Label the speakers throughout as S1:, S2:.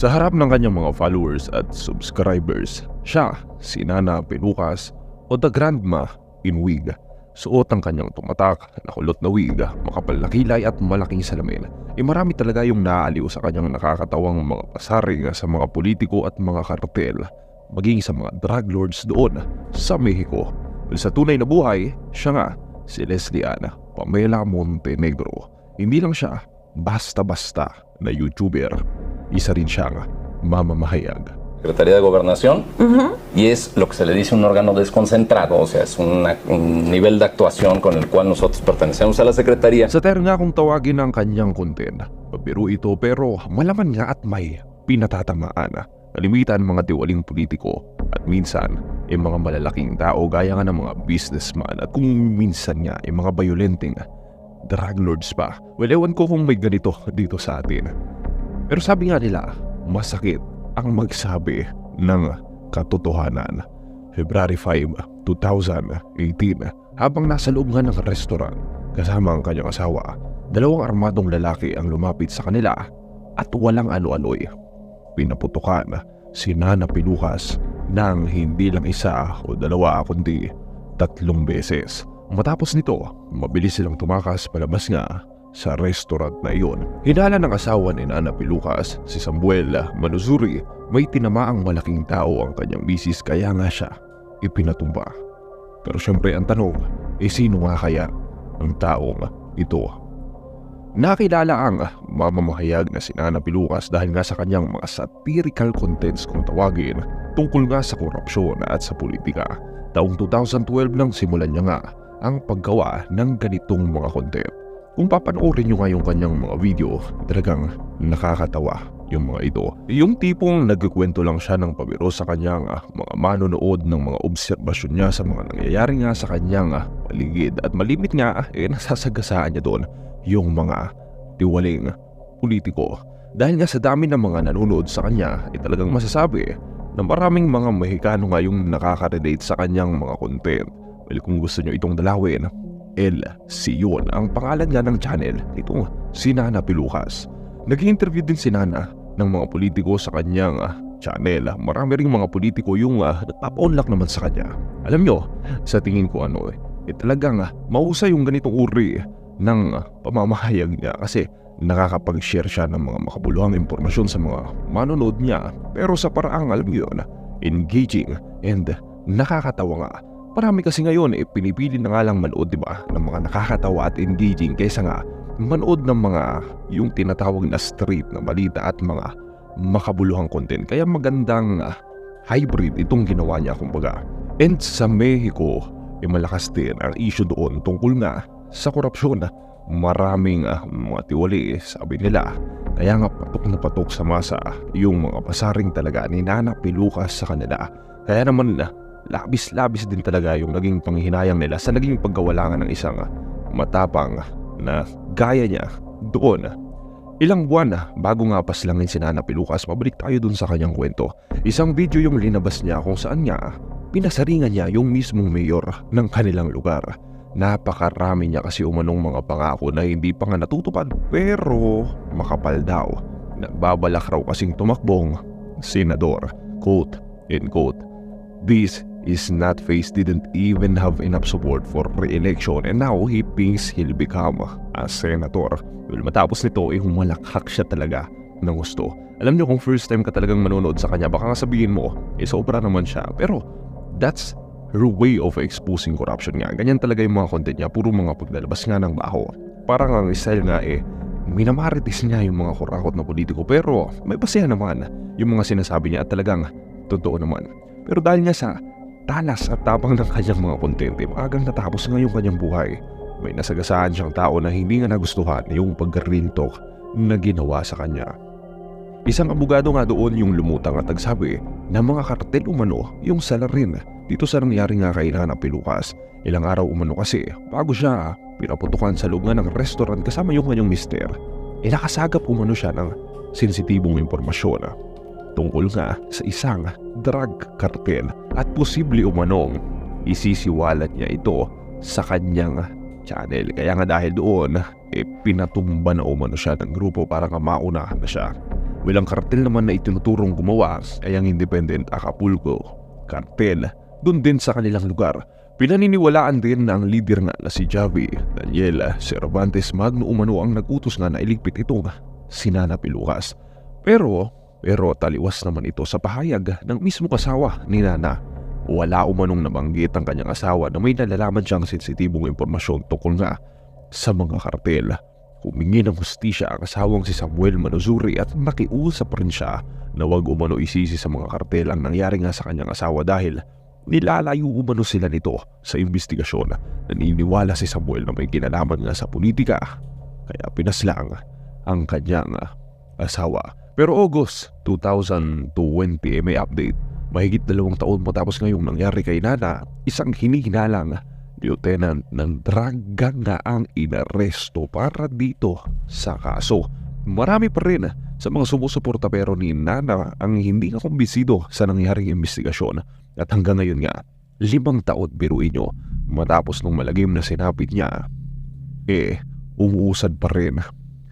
S1: Sa harap ng kanyang mga followers at subscribers, siya, si Nana Pelucas o The Grandma in wig. Suot ang kanyang tumatak, nakulot na wig, makapal na kilay at malaking salamin. E marami talaga yung naaaliw sa kanyang nakakatawang mga pasaring sa mga politiko at mga kartel, maging sa mga drug lords doon sa Mexico. Well, sa tunay na buhay, siya nga, si Leslie Ann Pamela Montenegro. Hindi lang siya basta-basta na YouTuber. Isa rin siyang mamamahayag.
S2: Secretaría de Gobernación y es lo que se le dice un órgano desconcentrado, o sea, es una- un nivel de actuación con el cual nosotros pertenecemos a la Secretaría.
S1: Sa nga kung tawagin ang kanyang content. Pabiro ito pero malaman nga at may pinatatamaan. Kalimitan mga tiwaling politiko at minsan ay mga malalaking tao gaya nga ng mga businessman at kung minsan nga ay mga violenteng drug lords pa. Well, ewan ko kung may ganito dito sa atin. Pero sabi nga nila, masakit ang magsabi ng katotohanan. February 5, 2018, habang nasa loob nga ng restaurant kasama ang kanyang asawa, dalawang armadong lalaki ang lumapit sa kanila at walang ano-ano'y. Pinaputukan si Nana Pilukas ng hindi lang isa o dalawa kundi tatlong beses. Matapos nito, mabilis silang tumakas palabas nga sa restaurant na iyon. Hinala ng asawa ni Nana Pilukas, si Samuel Manuzuri, may tinamaang malaking tao ang kanyang misis kaya nga siya ipinatumba. Pero syempre ang tanong, eh sino nga kaya ang taong ito? Nakilala ang mamamahayag na si Nana Pilukas dahil nga sa kanyang mga satirical contents kung tawagin tungkol nga sa korupsyon at sa politika. Taong 2012 nang simulan niya nga ang paggawa ng ganitong mga content. Kung papanoorin nyo nga yung kanyang mga video, talagang nakakatawa yung mga ito. Yung tipong nagkikwento lang siya ng pabiro sa kanyang ah, mga manonood ng mga obserbasyon niya sa mga nangyayari nga sa kanyang ah, paligid at malimit nga ah, eh nasasagasaan niya doon yung mga tiwaling politiko. Dahil nga sa dami ng mga nanonood sa kanya, ay talagang masasabi na maraming mga Mexicano nga yung nakaka-relate sa kanyang mga content. Well, kung gusto nyo itong dalawin, El Sion ang pangalan nga ng channel nitong si Nana Pilukas. Nag-interview din si Nana ng mga politiko sa kanyang ah, channel. Marami ring mga politiko yung uh, nagpapa-unlock naman sa kanya. Alam nyo, sa tingin ko ano eh, eh talagang uh, mahusay yung ganitong uri ng ah, pamamahayag niya kasi nakakapag-share siya ng mga makabuluhang impormasyon sa mga manonood niya pero sa paraang alam yun, engaging and nakakatawa nga. Marami kasi ngayon eh pinipili na nga lang manood 'di ba ng mga nakakatawa at engaging kaysa nga manood ng mga yung tinatawag na street na balita at mga makabuluhang content. Kaya magandang ah, hybrid itong ginawa niya kumbaga. And sa Mexico, eh malakas din ang issue doon tungkol nga sa korupsyon. Maraming ah, mga tiwali sabi nila. Kaya nga patok na patok sa masa yung mga pasaring talaga ni Nana Pilukas sa kanila. Kaya naman na labis-labis din talaga yung naging panghihinayang nila sa naging pagkawalangan ng isang matapang na gaya niya doon. Ilang buwan bago nga paslangin si Nana Pilukas, mabalik tayo dun sa kanyang kwento. Isang video yung linabas niya kung saan niya pinasaringan niya yung mismong mayor ng kanilang lugar. Napakarami niya kasi umanong mga pangako na hindi pa nga natutupad pero makapal daw. Nagbabalak raw kasing tumakbong senador. Quote, end quote. This is not face didn't even have enough support for re-election and now he thinks he'll become a senator. Well, matapos nito, eh, humalakhak siya talaga ng gusto. Alam niyo kung first time ka talagang manonood sa kanya, baka nga sabihin mo, eh sobra naman siya. Pero that's her way of exposing corruption nga. Ganyan talaga yung mga content niya, puro mga paglalabas nga ng baho. Parang ang style nga eh, minamaritis niya yung mga kurakot na politiko pero may basehan naman yung mga sinasabi niya at talagang totoo naman. Pero dahil niya sa talas at tapang ng kanyang mga content, eh, maagang natapos nga yung kanyang buhay. May nasagasaan siyang tao na hindi nga nagustuhan yung talk na ginawa sa kanya. Isang abogado nga doon yung lumutang at nagsabi na mga kartel umano yung salarin dito sa nangyari nga kay Nana Pilukas. Ilang araw umano kasi bago siya pinaputukan sa loob nga ng restaurant kasama yung kanyang mister. E nakasagap umano siya ng sensitibong impormasyon tungkol nga sa isang drug cartel at posible umanong isisiwalat niya ito sa kanyang channel. Kaya nga dahil doon, eh, pinatumba na umano siya ng grupo para nga maunahan na siya. Walang kartel naman na itinuturong gumawa ay ang Independent Acapulco. Kartel, dun din sa kanilang lugar. Pinaniniwalaan din na ang leader nga na si Javi, Daniel Cervantes Magno umano ang nagutos nga na iligpit itong si Nana Pilucas. Pero, pero taliwas naman ito sa pahayag ng mismo kasawa ni Nana. Wala umanong nabanggit ang kanyang asawa na may nalalaman siyang sensitibong impormasyon tungkol nga sa mga kartel. Humingi ng hustisya ang asawang si Samuel Manuzuri at nakiusap rin siya na wag umano isisi sa mga kartel ang nangyari nga sa kanyang asawa dahil nilalayo umano sila nito sa investigasyon. Naniniwala si Samuel na may kinalaman nga sa politika kaya pinaslang ang kanyang asawa. Pero August 2020 eh, may update. Mahigit dalawang taon matapos ngayong nangyari kay Nana, isang hinihinalang lieutenant ng draga nga ang inaresto para dito sa kaso. Marami pa rin sa mga sumusuporta pero ni Nana ang hindi nga kumbisido sa nangyaring investigasyon at hanggang ngayon nga, limang taon biruin nyo matapos nung malagim na sinapit niya, eh, umuusad pa rin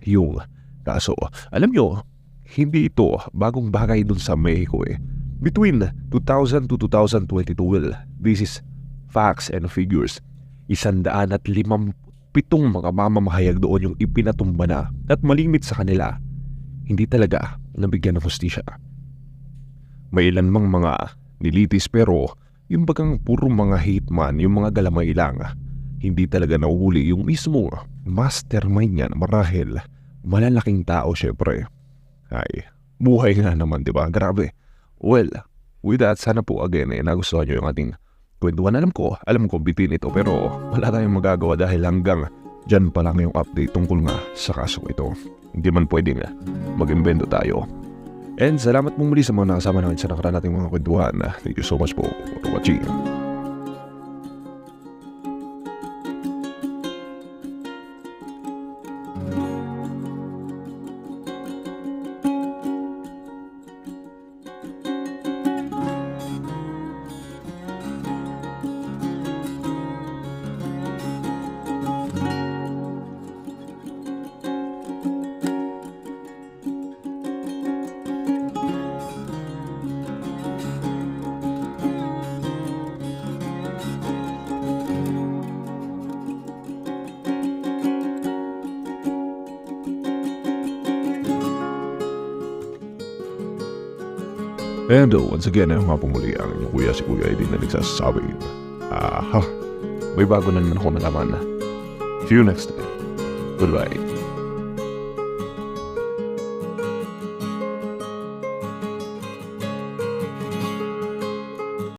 S1: yung kaso. Alam nyo, hindi ito bagong bagay dun sa Mexico eh. Between 2000 to 2022, well, this is facts and figures. Isandaan at limang pitong mga mamamahayag doon yung ipinatumba na at malimit sa kanila. Hindi talaga nabigyan ng hustisya. May ilan mang mga nilitis pero yung bagang puro mga hitman, yung mga galamay lang. Hindi talaga nauhuli yung mismo mastermind niyan marahil malalaking tao syempre. Ay, buhay nga naman, di ba? Grabe. Well, with that, sana po again eh, nagustuhan nyo yung ating kwentuhan. Alam ko, alam ko bitin ito pero wala tayong magagawa dahil hanggang dyan pa lang yung update tungkol nga sa kasong ito. Hindi man pwedeng mag-imbento tayo. And salamat mong muli sa mga nakasama namin sa nakaraan nating mga kwentuhan. Thank you so much po for watching. And uh, once again, ang mga pumuli ang inyong kuya si Kuya Edin na nagsasabi, Aha, may bago na naman ako nalaman. See you next time. Goodbye.